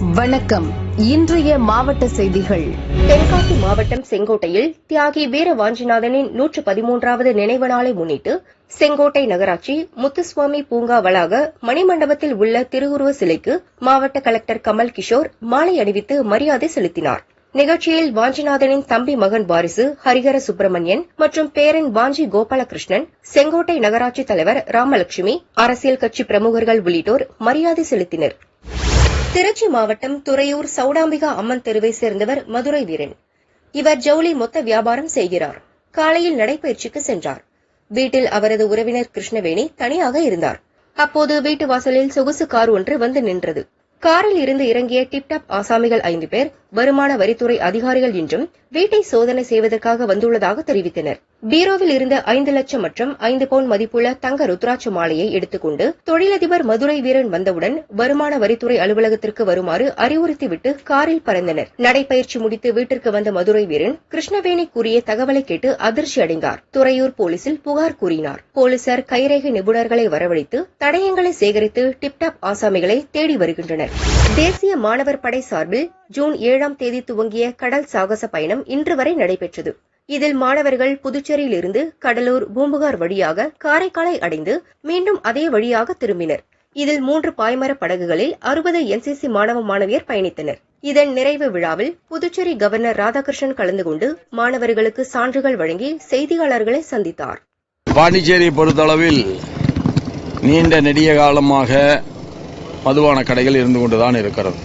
வணக்கம். இன்றைய மாவட்ட செய்திகள். தென்காசி மாவட்டம் செங்கோட்டையில் தியாகி வீர வாஞ்சிநாதனின் நூற்று பதிமூன்றாவது நினைவு நாளை முன்னிட்டு செங்கோட்டை நகராட்சி முத்துசுவாமி பூங்கா வளாக மணிமண்டபத்தில் உள்ள திருவுருவ சிலைக்கு மாவட்ட கலெக்டர் கமல் கிஷோர் மாலை அணிவித்து மரியாதை செலுத்தினார். நிகழ்ச்சியில் வாஞ்சிநாதனின் தம்பி மகன் வாரிசு ஹரிஹர சுப்பிரமணியன் மற்றும் பேரன் வாஞ்சி கோபாலகிருஷ்ணன் செங்கோட்டை நகராட்சி தலைவர் ராமலட்சுமி அரசியல் கட்சி பிரமுகர்கள் உள்ளிட்டோர் மரியாதை செலுத்தினர். திருச்சி மாவட்டம் துறையூர் சௌடாம்பிகா அம்மன் தெருவை சேர்ந்தவர் மதுரை வீரன். இவர் ஜவுளி மொத்த வியாபாரம் செய்கிறார். காலையில் நடைபயிற்சிக்கு சென்றார். வீட்டில் அவரது உறவினர் கிருஷ்ணவேணி தனியாக இருந்தார். அப்போது வீட்டு வாசலில் சொகுசு கார் ஒன்று வந்து நின்றது. காரில் இருந்து இறங்கிய டிப்டாப் ஆசாமிகள் ஐந்து பேர் வருமான வரித்துறை அதிகாரிகள் இன்றும் வீட்டை சோதனை செய்வதற்காக வந்துள்ளதாக தெரிவித்தனர். பீரோவில் இருந்த ஐந்து லட்சம் மற்றும் ஐந்து பவுன் மதிப்புள்ள தங்க ருத்ராட்ச மாலையை எடுத்துக்கொண்டு தொழிலதிபர் மதுரை வீரன் வந்தவுடன் வருமான வரித்துறை அலுவலகத்திற்கு வருமாறு அறிவுறுத்திவிட்டு காரில் பறந்தனர். நடைபயிற்சி முடித்து வீட்டிற்கு வந்த மதுரை வீரன் கிருஷ்ணவேணி கூறிய தகவலை கேட்டு அதிர்ச்சி அடைந்தார். துறையூர் போலீசில் புகார் கூறினார். போலீசார் கைரேகை நிபுணர்களை வரவழைத்து தடயங்களை சேகரித்து டிப்டாப் ஆசாமிகளை தேடி வருகின்றனர். தேசிய மாணவர் படை சார்பில் ஜூன் ஏழாம் தேதி துவங்கிய கடல் சாகச பயணம் இன்று வரை நடைபெற்றது. இதில் மாணவர்கள் புதுச்சேரியிலிருந்து கடலூர் பூம்புகார் வழியாக காரைக்காலை அடைந்து மீண்டும் அதே வழியாக திரும்பினர். இதில் மூன்று பாய்மர படகுகளில் அறுபது என்சிசி மாணவ மாணவியர் பயணித்தனர். இதன் நிறைவு விழாவில் புதுச்சேரி கவர்னர் ராதாகிருஷ்ணன் கலந்து கொண்டு மாணவர்களுக்கு சான்றுகள் வழங்கி செய்தியாளர்களை சந்தித்தார். பாண்டிச்சேரியை பொறுத்தளவில் நீண்ட நெடிய காலமாக மதுவான கடைகள் இருந்து கொண்டுதான் இருக்கிறது.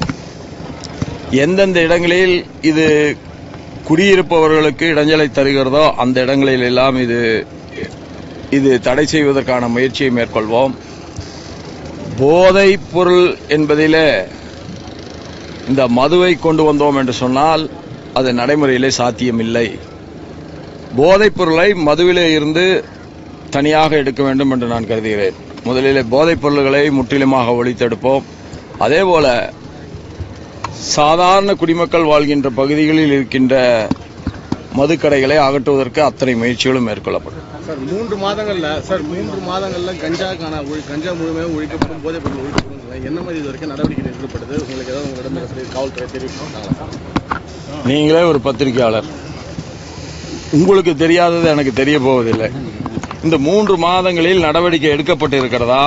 எந்தெந்த இடங்களில் இது குடியிருப்பவர்களுக்கு இடைஞ்சலை தருகிறதோ அந்த இடங்களில் எல்லாம் இது இது தடை செய்வதற்கான முயற்சியை மேற்கொள்வோம். போதைப் பொருள் என்பதிலே இந்த மதுவை கொண்டு வந்தோம் என்று சொன்னால் அது நடைமுறையிலே சாத்தியமில்லை. போதைப் பொருளை மதுவிலே இருந்து தனியாக எடுக்க வேண்டும் என்று நான் கருதுகிறேன். முதலிலே போதைப் பொருள்களை முற்றிலுமாக ஒழித்தெடுப்போம். அதேபோல சாதாரண குடிமக்கள் வாழ்கின்ற பகுதிகளில் இருக்கின்ற மதுக்கடைகளை அகற்றுவதற்கு அத்தனை முயற்சிகளும் மேற்கொள்ளப்படும். சார் மூன்று மாதங்கள்ல சார் மூன்று மாதங்கள்ல கஞ்சாக்கான கஞ்சா முழுமையாக ஒழிக்கப்படும் போதைப் பொருள் ஒழிக்கப்படும். என்ன மாதிரி இது வரைக்கும் நடவடிக்கை எடுக்கப்படுது? உங்களுக்கு ஏதாவது உங்களிடம் காவல்துறை தெரிவிப்பாங்களா நீங்களே ஒரு பத்திரிகையாளர். உங்களுக்கு தெரியாதது எனக்கு தெரிய போவதில்லை. இந்த மூன்று மாதங்களில் நடவடிக்கை எடுக்கப்பட்டு இருக்கிறதா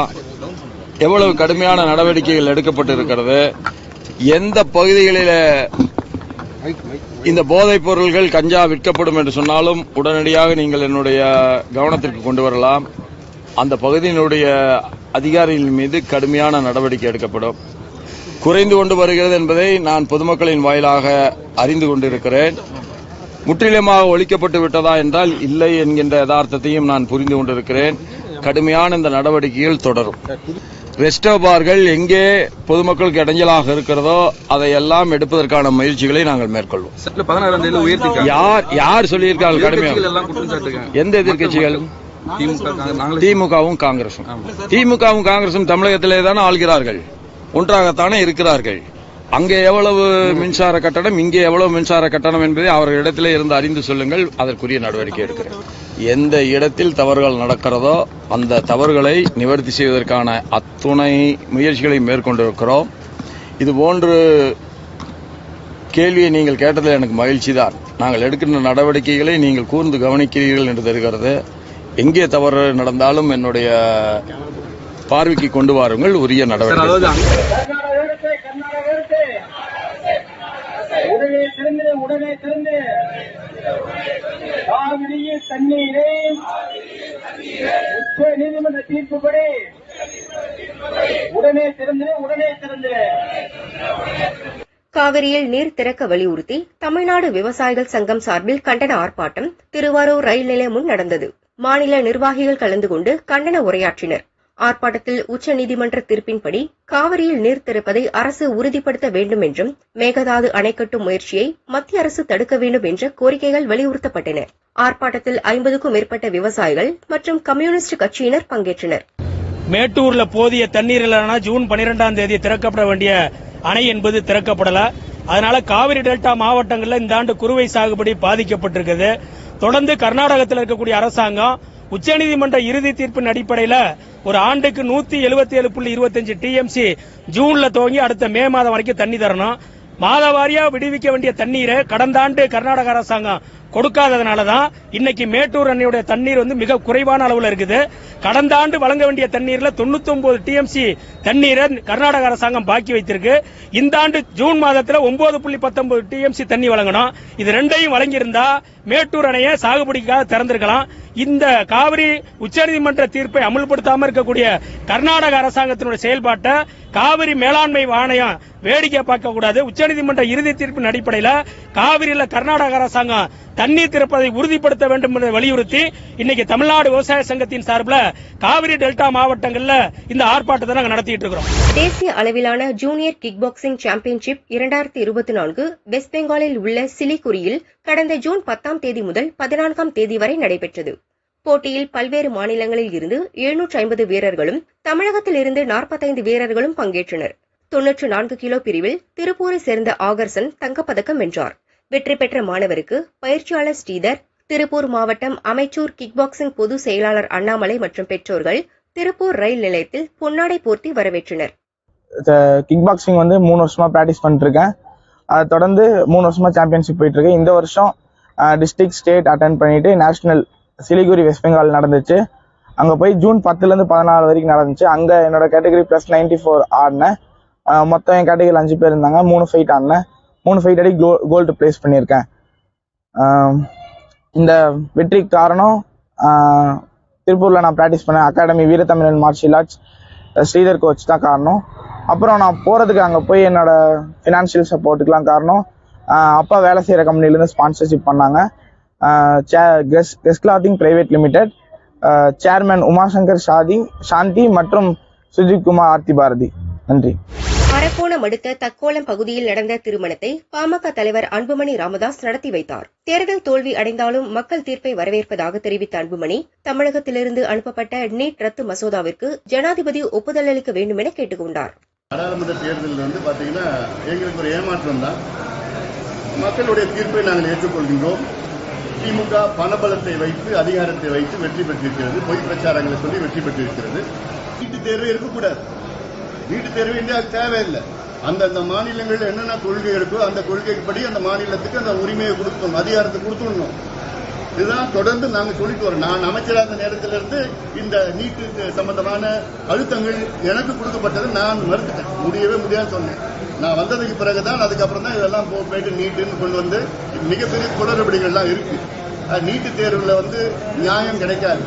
எவ்வளவு கடுமையான நடவடிக்கைகள் எடுக்கப்பட்டு இருக்கிறது எந்த பகுதிகளில் இந்த போதைப் பொருள்கள் கஞ்சா விற்கப்படும் என்று சொன்னாலும் உடனடியாக நீங்கள் என்னுடைய கவனத்திற்கு கொண்டு வரலாம். அந்த பகுதியினுடைய அதிகாரிகள் மீது கடுமையான நடவடிக்கை எடுக்கப்படும். குறைந்து கொண்டு வருகிறது என்பதை நான் பொதுமக்களின் வாயிலாக அறிந்து கொண்டிருக்கிறேன். முற்றிலுமாக ஒழிக்கப்பட்டு விட்டதா என்றால் இல்லை என்கின்ற யதார்த்தத்தையும் நான் புரிந்து கொண்டிருக்கிறேன். கடுமையான இந்த நடவடிக்கைகள் தொடரும். ரெஸ்டோ பார்கள் எங்கே பொதுமக்களுக்கு இடைஞ்சலாக இருக்கிறதோ அதையெல்லாம் எடுப்பதற்கான முயற்சிகளை நாங்கள் மேற்கொள்வோம். யார் யார் சொல்லியிருக்காங்க கடுமையாக? எல்லாம் எந்த நாங்களே திமுகவும் காங்கிரசும். திமுகவும் காங்கிரசும் தமிழகத்திலே தானே ஆள்கிறார்கள். ஒன்றாகத்தானே இருக்கிறார்கள். அங்கே எவ்வளவு மின்சார கட்டணம் இங்கே எவ்வளவு மின்சார கட்டணம் என்பதை அவர்களிடத்திலே இருந்து அறிந்து சொல்லுங்கள் அதற்குரிய நடவடிக்கை எடுக்கிறேன். எந்த இடத்தில் தவறுகள் நடக்கிறதோ அந்த தவறுகளை நிவர்த்தி செய்வதற்கான அத்துணை முயற்சிகளை மேற்கொண்டிருக்கிறோம். இது போன்று கேள்வியை நீங்கள் கேட்டதில் எனக்கு மகிழ்ச்சி தான் நாங்கள் எடுக்கின்ற நடவடிக்கைகளை நீங்கள் கூர்ந்து கவனிக்கிறீர்கள் என்று தெரிகிறது. எங்கே தவறு நடந்தாலும் என்னுடைய பார்வைக்கு கொண்டு வாருங்கள் உரிய நடவடிக்கை அதாவது அங்க- உடனே திறந்து உடனே திறந்து காவிரியில் தண்ணீரை. உச்ச நீதிமன்ற தீர்ப்புப்படி உடனே திறந்து உடனே திறந்து. காவிரியில் நீர் திறக்க வலியுறுத்தி தமிழ்நாடு விவசாயிகள் சங்கம் சார்பில் கண்டன ஆர்ப்பாட்டம் திருவாரூர் ரயில் நிலையம் முன் நடந்தது. மாநில நிர்வாகிகள் கலந்து கொண்டு கண்டன உரையாற்றினர். ஆர்ப்பாட்டத்தில் உச்சநீதிமன்ற தீர்ப்பின்படி காவிரியில் நீர் திறப்பதை அரசு உறுதிப்படுத்த வேண்டும் என்றும் மேகதாது அணை கட்டும் முயற்சியை மத்திய அரசு தடுக்க வேண்டும் என்ற கோரிக்கைகள் வலியுறுத்தப்பட்டன. ஆர்ப்பாட்டத்தில் ஐம்பதுக்கும் மேற்பட்ட விவசாயிகள் மற்றும் கம்யூனிஸ்ட் கட்சியினர் பங்கேற்றனர். மேட்டூர்ல போதிய தண்ணீர் இல்லைன்னா ஜூன் பனிரெண்டாம் தேதி திறக்கப்பட வேண்டிய அணை என்பது திறக்கப்படல. அதனால காவிரி டெல்டா மாவட்டங்களில் இந்த ஆண்டு குறுவை சாகுபடி பாதிக்கப்பட்டிருக்குது. தொடர்ந்து கர்நாடகத்தில் இருக்கக்கூடிய அரசாங்கம் உச்சநீதிமன்ற இறுதி தீர்ப்பின் அடிப்படையில ஒரு ஆண்டுக்கு நூத்தி எழுபத்தி ஏழு புள்ளி இருபத்தஞ்சு டிஎம்சி ஜூன்ல துவங்கி அடுத்த மே மாதம் வரைக்கும் தண்ணி தரணும். மாதவாரியா விடுவிக்க வேண்டிய தண்ணீரை கடந்த ஆண்டு கர்நாடக அரசாங்கம் கொடுக்காததுனால தான் இன்னைக்கு மேட்டூர் அணையுடைய தண்ணீர் வந்து மிக குறைவான அளவுல இருக்குது. கடந்த ஆண்டு வழங்க வேண்டிய தண்ணீர்ல 99 டிஎம்சி தண்ணீரை கர்நாடக அரசாங்கம் பாக்கி வைத்திருக்கு. இந்த ஆண்டு ஜூன் மாதத்துல ஒன்பது புள்ளி பத்தொன்பது டிஎம்சி தண்ணி வழங்கணும். இது ரெண்டையும் வழங்கியிருந்தா மேட்டூர் அணையை சாகுபடிக்காக திறந்திருக்கலாம். இந்த காவிரி உச்சநீதிமன்ற தீர்ப்பை அமல்படுத்தாமல் இருக்கக்கூடிய கர்நாடக அரசாங்கத்தினுடைய செயல்பாட்டை காவிரி மேலாண்மை ஆணையம் வேடிக்கை பார்க்கக்கூடாது. உச்சநீதிமன்ற இறுதி தீர்ப்பின் அடிப்படையில் காவிரியில கர்நாடக அரசாங்கம் தண்ணீர் திறப்பதை உறுதிப்படுத்த வேண்டும் என்று வலியுறுத்தி இன்னைக்கு தமிழ்நாடு விவசாய சங்கத்தின் சார்பில் காவிரி டெல்டா மாவட்டங்கள்ல இந்த ஆர்ப்பாட்டத்தை நாங்க நடத்திட்டு இருக்கிறோம். தேசிய அளவிலான ஜூனியர் கிக் பாக்ஸிங் சாம்பியன்ஷிப் இரண்டாயிரத்தி இருபத்தி நான்கு வெஸ்ட் பெங்காலில் உள்ள சிலிகுரியில் கடந்த ஜூன் பத்தாம் தேதி முதல் பதினான்காம் தேதி வரை நடைபெற்றது. போட்டியில் பல்வேறு மாநிலங்களில் இருந்து எழுநூற்று ஐம்பது வீரர்களும் தமிழகத்தில் இருந்து நாற்பத்தைந்து வீரர்களும் பங்கேற்றனர். தொன்னூற்று நான்கு கிலோ பிரிவில் திருப்பூரை சேர்ந்த ஆகர்சன் தங்கப்பதக்கம் வென்றார். வெற்றி பெற்ற மாணவருக்கு பயிற்சியாளர் ஸ்ரீதர் திருப்பூர் மாவட்டம் அமைச்சூர் கிக் பாக்ஸிங் பொது செயலாளர் அண்ணாமலை மற்றும் பெற்றோர்கள் திருப்பூர் ரயில் நிலையத்தில் பொன்னாடை போர்த்தி வரவேற்றனர். கிக் பாக்ஸிங் வந்து மூணு வருஷமா ப்ராக்டிஸ் பண்ணிட்டு இருக்கேன் அதை தொடர்ந்து மூணு வருஷமா சாம்பியன்ஷிப் போயிட்டு இருக்கு இந்த வருஷம் டிஸ்ட்ரிக்ட் ஸ்டேட் அட்டன் பண்ணிட்டு நேஷனல் சிலிகுரி வெஸ்ட் பெங்கால் நடந்துச்சு. அங்கே போய் ஜூன் பத்துலேருந்து பதினாலு வரைக்கும் நடந்துச்சு. அங்கே என்னோட கேட்டகரி ப்ளஸ் நைன்டி ஃபோர் ஆடினேன் மொத்தம் என் கேட்டகரியில் அஞ்சு பேர் இருந்தாங்க. மூணு ஃபைட் ஆடினேன். மூணு ஃபைட் அடி கோ கோல்டு ப்ளேஸ் பண்ணியிருக்கேன். இந்த வெற்றிக்கு காரணம் திருப்பூரில் நான் ப்ராக்டிஸ் பண்ணேன் academy Veerathamizhan martial arts Sridhar coach தான் காரணம். அப்புறம் நான் போகிறதுக்கு அங்கே போய் என்னோட ஃபினான்ஷியல் சப்போர்ட்டுக்கெலாம் காரணம். அப்பா வேலை செய்கிற கம்பெனிலேருந்து ஸ்பான்சர்ஷிப் பண்ணாங்க. சே guest clothing private limited chairman Umashankar shaadi Shanthi மற்றும் சுஜித் குமார் ஆர்த்தி பாரதி. நன்றி. அரக்கோணம் அடுத்த தக்கோலம் பகுதியில் நடந்த திருமணத்தை பாமக தலைவர் அன்புமணி ராமதாஸ் நடத்தி வைத்தார். தேர்தல் தோல்வி அடைந்தாலும் மக்கள் தீர்ப்பை வரவேற்பதாக தெரிவித்த அன்புமணி தமிழகத்திலிருந்து அனுப்பப்பட்ட நீட் ரத்து மசோதாவிற்கு ஜனாதிபதி ஒப்புதல் அளிக்க வேண்டும் என கேட்டுக்கொண்டார். நாடாளுமன்ற தேர்தலில் வந்து பார்த்தீங்கன்னா எங்களுக்கு ஒரு ஏமாற்றம் தான். மக்களுடைய தீர்ப்பை நாங்கள் ஏற்றுக்கொள்கின்றோம். திமுக பணபலத்தை வைத்து அதிகாரத்தை வைத்து வெற்றி பெற்றிருக்கிறது. பொய் பிரச்சாரங்களை சொல்லி வெற்றி பெற்றிருக்கிறது. நீட்டு தேர்வு இருக்கக்கூடாது. வீடு தேர்வு இந்தியா தேவையில்லை. அந்தந்த மாநிலங்களில் என்னென்ன கொள்கை இருக்கோ அந்த கொள்கைப்படி அந்த மாநிலத்துக்கு அந்த உரிமையை கொடுக்கணும் அதிகாரத்தை கொடுத்துடணும். இதுதான் தொடர்ந்து நாங்கள் சொல்லிட்டு வரோம். நான் அமைச்சராக இருந்த நேரத்திலிருந்து இந்த நீட்டு சம்பந்தமான அழுத்தங்கள் எனக்கு கொடுக்கப்பட்டது நான் மறுத்துட்டேன். முடியவே முடியாது சொன்னேன். நான் வந்ததுக்கு பிறகுதான் அதுக்கப்புறம் தான் இதெல்லாம் போயிட்டு நீட்டுன்னு கொண்டு வந்து மிகப்பெரிய குளறுபடிகள்லாம் இருக்கு. நீட்டு தேர்வில் வந்து நியாயம் கிடைக்காது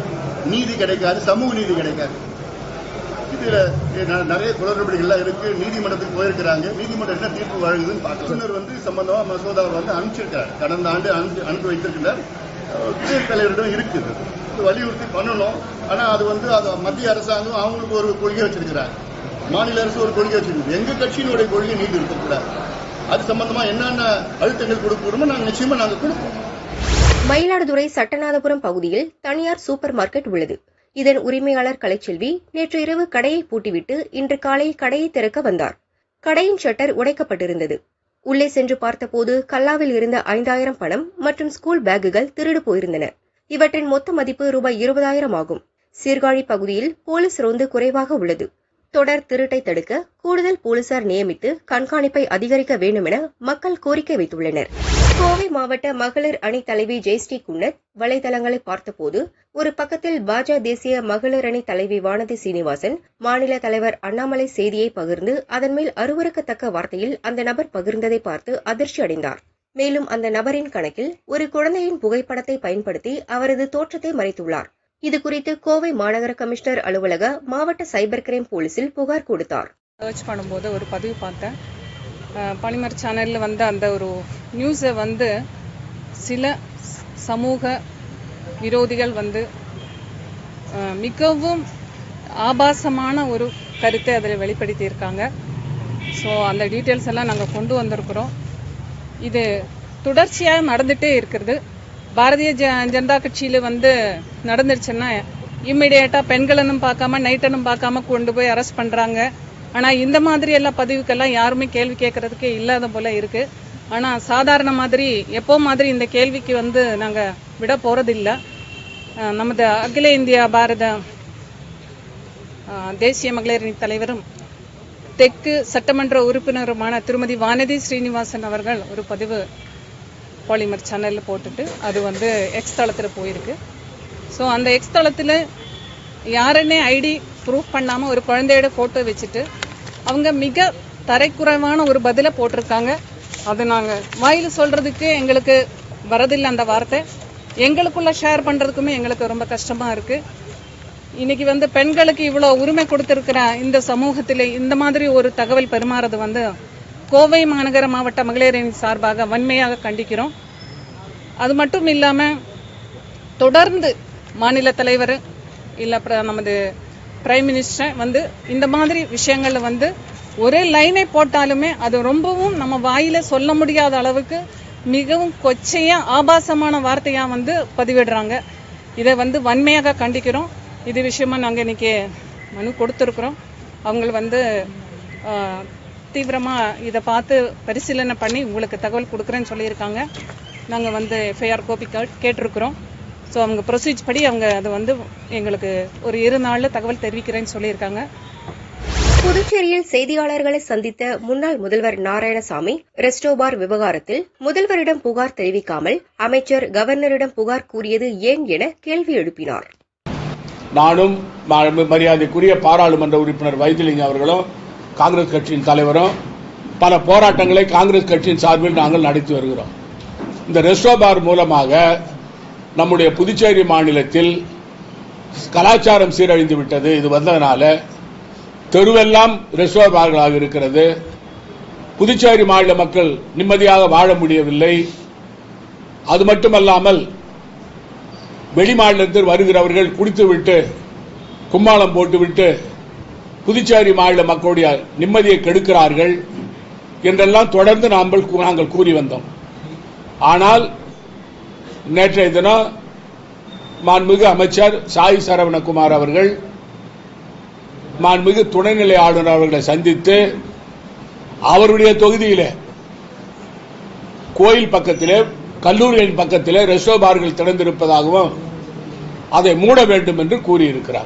நீதி கிடைக்காது சமூக நீதி கிடைக்காது. இதுல நிறைய குளறுபடிகள்லாம் இருக்கு. நீதிமன்றத்துக்கு போயிருக்கிறாங்க. நீதிமன்றம் என்ன தீர்ப்பு வழங்குதுன்னு பார்க்கணும் வந்து சம்பந்தமா மசோதாவை வந்து அனுப்பிச்சிருக்காரு கடந்த ஆண்டு அனுப்பி வைத்திருக்கிறார் தலைவரிடம் இருக்குது வலியுறுத்தி பண்ணணும். ஆனா அது வந்து அது மத்திய அரசாங்கம் அவங்களுக்கு ஒரு கொள்கை வச்சிருக்கிறாங்க. மாநில அரசு ஒரு கொள்கை வச்சிருக்கு எங்க கட்சியினுடைய கொள்கை நீதி இருக்கக்கூடாது. அது சம்பந்தமா என்னென்ன அழுத்தங்கள் கொடுக்கணுமோ நாங்க நிச்சயமா நாங்க கொடுப்போம். மயிலாடுதுறை சட்டநாதபுரம் பகுதியில் தனியார் சூப்பர் மார்க்கெட் உள்ளது. இதன் உரிமையாளர் கலைச்செல்வி நேற்று இரவு கடையை பூட்டிவிட்டு இன்று காலை கடையை திறக்க வந்தார். கடையின் ஷட்டர் உடைக்கப்பட்டிருந்தது. உள்ளே சென்று பார்த்தபோது கல்லாவில் இருந்த ஐந்தாயிரம் பணம் மற்றும் ஸ்கூல் பேக்குகள் திருடு போயிருந்தன. இவற்றின் மொத்த மதிப்பு ரூபாய் இருபதாயிரம் ஆகும். சீர்காழி பகுதியில் போலீஸ் ரோந்து குறைவாக உள்ளது. தொடர் திருட்டை தடுக்க கூடுதல் போலீசார் நியமித்து கண்காணிப்பை அதிகரிக்க வேண்டும் என மக்கள் கோரிக்கை வைத்துள்ளனர். கோவை மாவட்ட மகளிர் அணி தலைவி ஜெயஸ்ரீ குன்னத் வலைதளங்களை பார்த்தபோது ஒரு பக்கத்தில் பாஜக தேசிய மகளிர் அணி தலைவி வானதி சீனிவாசன் மாநில தலைவர் அண்ணாமலை செய்தியை பகிர்ந்து அதன் மேல் அருவறுக்கத்தக்க வார்த்தையில் அந்த நபர் பகிர்ந்ததை பார்த்து அதிர்ச்சி அடைந்தார். மேலும் அந்த நபரின் கணக்கில் ஒரு குழந்தையின் புகைப்படத்தை பயன்படுத்தி அவரது தோற்றத்தை மறைத்துள்ளார். இது குறித்து கோவை மாநகர கமிஷனர் அலுவலக மாவட்ட சைபர் கிரைம் போலீசில் புகார் கொடுத்தார். சர்ச் பண்ணும்போது ஒரு பதிவு பார்த்தேன். பனிமர் சேனலில் வந்த அந்த ஒரு நியூஸை வந்து சில சமூக விரோதிகள் வந்து மிகவும் ஆபாசமான ஒரு கருத்தை அதில் வெளிப்படுத்தியிருக்காங்க. ஸோ அந்த டீட்டெயில்ஸ் எல்லாம் நாங்கள் கொண்டு வந்திருக்கிறோம். இது தொடர்ச்சியாக நடந்துகிட்டே இருக்கிறது பாரதிய ஜ ஜனதா கட்சியில் வந்து நடந்துருச்சுன்னா இம்மிடியேட்டாக பெண்களனும் பார்க்காம நைட்டனும் பார்க்காம கொண்டு போய் அரெஸ்ட் பண்ணுறாங்க ஆனால் இந்த மாதிரி எல்லாம் பதிவுக்கெல்லாம் யாருமே கேள்வி கேட்கறதுக்கே இல்லாத போல இருக்கு. ஆனால் சாதாரண மாதிரி எப்போ மாதிரி இந்த கேள்விக்கு வந்து நாங்கள் விட போகிறதில்ல நமது அகில இந்திய பாரத தேசிய மகளிரின் தலைவரும் தெற்கு சட்டமன்ற உறுப்பினருமான திருமதி வானதி ஸ்ரீனிவாசன் அவர்கள் ஒரு பதிவு பாலிமர் சேனலில் போட்டுட்டு அது வந்து எக்ஸ் தளத்தில் போயிருக்கு. ஸோ அந்த எக்ஸ் தளத்தில் யாருன்னே ஐடி ப்ரூஃப் பண்ணாமல் ஒரு குழந்தையோட ஃபோட்டோ வச்சுட்டு அவங்க மிக தரைக்குறைவான ஒரு பதிலை போட்டிருக்காங்க. அது நாங்கள் வாயில் சொல்கிறதுக்கு எங்களுக்கு வரதில்லை அந்த வார்த்தை. எங்களுக்குள்ள ஷேர் பண்ணுறதுக்குமே எங்களுக்கு ரொம்ப கஷ்டமாக இருக்குது இன்னைக்கு வந்து பெண்களுக்கு இவ்வளோ உரிமை கொடுத்துருக்கிற இந்த சமூகத்தில் இந்த மாதிரி ஒரு தகவல் பெருமாறது வந்து கோவை மாநகர மாவட்ட மகளிரின் சார்பாக வன்மையாக கண்டிக்கிறோம். அது மட்டும் இல்லாமல் தொடர்ந்து மாநில தலைவர் இல்லை நமது பிரைம் மினிஸ்டர் வந்து இந்த மாதிரி விஷயங்களில் வந்து ஒரே லைனை போட்டாலுமே அது ரொம்பவும் நம்ம வாயில் சொல்ல முடியாத அளவுக்கு மிகவும் கொச்சையாக ஆபாசமான வார்த்தையாக வந்து பதிவிடுறாங்க. இதை வந்து வன்மையாக கண்டிக்கிறோம். இது விஷயமா நாங்கள் இன்றைக்கி மனு கொடுத்துருக்குறோம். அவங்க வந்து தீவிரமாக இதை பார்த்து பரிசீலனை பண்ணி உங்களுக்கு தகவல் கொடுக்குறேன்னு சொல்லியிருக்காங்க. நாங்கள் வந்து எஃப்ஐஆர் கோபி கேட்டிருக்கிறோம். ஸோ அவங்க ப்ரொசீஜ் படி அவங்க அதை வந்து எங்களுக்கு ஒரு இரு நாளில் தகவல் தெரிவிக்கிறேன்னு சொல்லியிருக்காங்க. புதுச்சேரியில் செய்தியாளர்களை சந்தித்த முன்னாள் முதல்வர் நாராயணசாமி ரெஸ்டோபார் விவகாரத்தில் முதல்வரிடம் புகார் தெரிவிக்காமல் அமைச்சர் கவர்னரிடம் புகார் கூறியது ஏன் என கேள்வி எழுப்பினார். நானும் ம- மரியாதைக்குரிய பாராளுமன்ற உறுப்பினர் வைத்திலிங்கம் அவர்களும் காங்கிரஸ் கட்சியின் தலைவரும் பல போராட்டங்களை காங்கிரஸ் கட்சியின் சார்பில் நாங்கள் நடத்தி வருகிறோம். இந்த ரெஸ்டோபார் மூலமாக நம்முடைய புதுச்சேரி மாநிலத்தில் கலாச்சாரம் சீரழிந்து விட்டது. இது வந்ததுனால தெருவெல்லாம் ரெஸ்டோபார்களாக இருக்கிறது. புதுச்சேரி மாநில மக்கள் நிம்மதியாக வாழ முடியவில்லை. அது மட்டுமல்லாமல் வெளிமாநிலத்தில் வருகிறவர்கள் குடித்துவிட்டு கும்மாளம் போட்டுவிட்டு புதுச்சேரி மாநில மக்களுடைய நிம்மதியை கெடுக்கிறார்கள் என்றெல்லாம் தொடர்ந்து நாங்கள் கூ- நாங்கள் கூறி வந்தோம். ஆனால் நேற்றைய தினம் மாண்புமிகு அமைச்சர் சாய் சரவணகுமார் அவர்கள் மாண்புமிகு துணைநிலை ஆளுநர் அவர்களை சந்தித்து அவருடைய தொகுதியில் கோயில் பக்கத்திலே கல்லூரிகளின் பக்கத்திலே ரெஸ்டோ பார்கள் திறந்திருப்பதாகவும் அதை மூட வேண்டும் என்று கூறியிருக்கிறார்.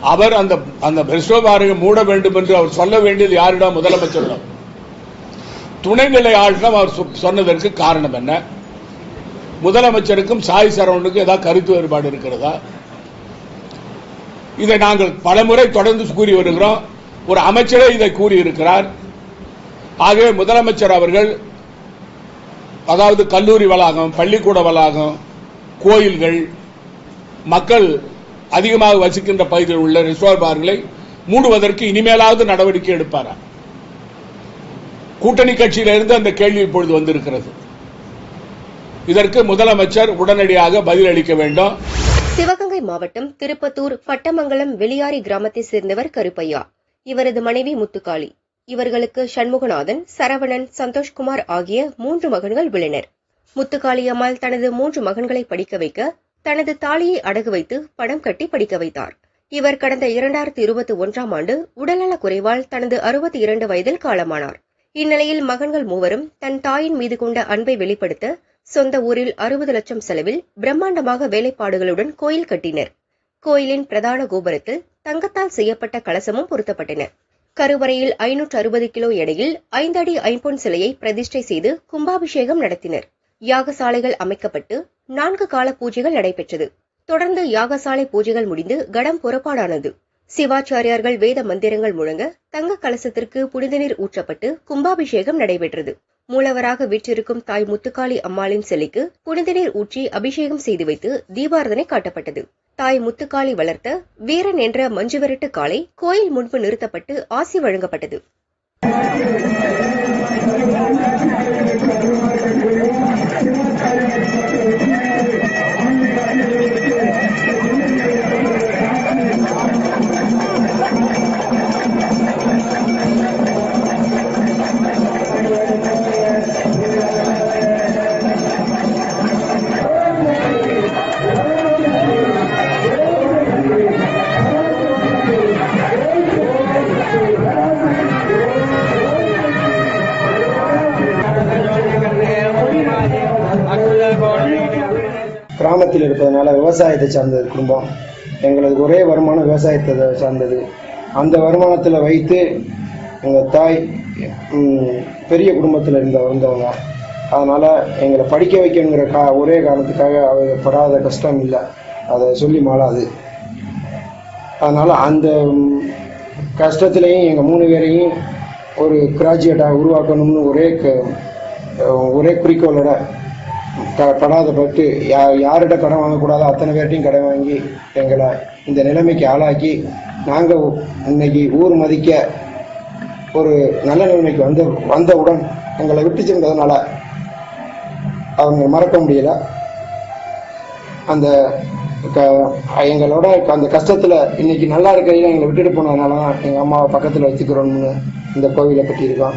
அவர் அந்த அந்த ரெஸ்டோ பாரை மூட வேண்டும் என்று அவர் சொல்ல வேண்டியது யாரிடம் முதலமைச்சரிடம்? துணைநிலை ஆளுநர் அவர் சொ- சொன்னதற்கு காரணம் என்ன? முதலமைச்சருக்கும் சாய் சரவணுக்கும் ஏதாவது கருத்து வேறுபாடு இருக்கிறதா? இதை நாங்கள் பலமுறை தொடர்ந்து கூறி வருகிறோம். ஒரு அமைச்சரே இதை கூறியிருக்கிறார். ஆகவே முதலமைச்சர் அவர்கள் அதாவது கல்லூரி வளாகம் பள்ளிக்கூட வளாகம் கோயில்கள் மக்கள் அதிகமாக வசிக்கின்ற பகுதியில் உள்ள ரிசர்வ் பார்களை மூடுவதற்கு இனிமேலாவது நடவடிக்கை எடுப்பாரா? கூட்டணி கட்சியிலிருந்து அந்த கேள்வி இப்பொழுது வந்திருக்கிறது. இதற்கு முதலமைச்சர் உடனடியாக பதிலளிக்க வேண்டும். சிவகங்கை மாவட்டம் திருப்பத்தூர் பட்டமங்கலம் வெளியாரி கிராமத்தைச் சேர்ந்தவர் கருப்பையா. இவரது மனைவி முத்துக்காளி. இவர்களுக்கு சண்முகநாதன் சரவணன் சந்தோஷ்குமார் ஆகிய மூன்று மகன்கள் உள்ளனர். முத்துக்காளி அம்மாள் தனது மூன்று மகன்களை படிக்க வைக்க தனது தாலியை அடகு வைத்து பணம் கட்டி படிக்க வைத்தார். இவர் கடந்த இரண்டாயிரத்தி இருபத்தி ஒன்றாம் ஆண்டு உடல்நலக் குறைவால் தனது அறுபத்தி இரண்டு வயதில் காலமானார். இந்நிலையில் மகன்கள் மூவரும் தன் தாயின் மீது கொண்ட அன்பை வெளிப்படுத்த சொந்த ஊரில் அறுபது லட்சம் செலவில் பிரம்மாண்டமாக வேலைப்பாடுகளுடன் கோயில் கட்டினர். கோயிலின் பிரதான கோபுரத்தில் தங்கத்தால் செய்யப்பட்ட கலசமும் பொருத்தப்பட்டன. கருவறையில் ஐநூற்று அறுபது கிலோ எடையில் ஐந்து அடி ஐம்பொன் சிலையை பிரதிஷ்டை செய்து கும்பாபிஷேகம் நடத்தினர். யாகசாலைகள் அமைக்கப்பட்டு நான்கு கால பூஜைகள் நடைபெற்றது. தொடர்ந்து யாகசாலை பூஜைகள் முடிந்து கடம் புறப்பாடானது. சிவாச்சாரியார்கள் வேத மந்திரங்கள் முழங்க தங்க கலசத்திற்கு புனித நீர் ஊற்றப்பட்டு கும்பாபிஷேகம் நடைபெற்றது. மூலவராக வீற்றிருக்கும் தாய் முத்துக்காளி அம்மாளின் சிலைக்கு புனித நீர் ஊற்றி அபிஷேகம் செய்து வைத்து தீபாரதனை காட்டப்பட்டது. தாய் முத்துக்காளி வளர்த்த வீரன் என்ற மஞ்சுவிரட்டு காளை கோயில் முன்பு நிறுத்தப்பட்டு ஆசி வழங்கப்பட்டது. கிராமத்தில் இருப்பதனால விவசாயத்தை சார்ந்தது குடும்பம். எங்களது ஒரே வருமானம் விவசாயத்தை சார்ந்தது. அந்த வருமானத்தில் வைத்து எங்கள் தாய் பெரிய குடும்பத்தில் இருந்த வந்தவங்க அதனால் எங்களை படிக்க வைக்கணுங்கிற கா ஒரே காரணத்துக்காக அவங்க படாத கஷ்டம் இல்லை. அதை சொல்லி மாளாது. அதனால் அந்த கஷ்டத்துலேயும் எங்கள் மூணு பேரையும் ஒரு கிராஜுவேட்டாக உருவாக்கணும்னு ஒரே க ஒரே குறிக்கோளோட க படாத பட்டு யா யார்கிட்ட கடன் வாங்கக்கூடாதோ அத்தனை பேர்ட்டையும் கடன் வாங்கி எங்களை இந்த நிலைமைக்கு ஆளாக்கி நாங்கள் இன்னைக்கு ஊர் மதிக்க ஒரு நல்ல நிலைமைக்கு வந்து வந்தவுடன் எங்களை விட்டு சென்றதுனால அவங்க மறக்க முடியல. அந்த க எங்களோட அந்த கஷ்டத்தில் இன்னைக்கு நல்லா இருக்கையில எங்களை விட்டுட்டு போனதுனால தான் எங்கள் அம்மாவை பக்கத்தில் வச்சுக்கிறோம்னு இந்த கோவிலை கட்டியிருக்கோம்.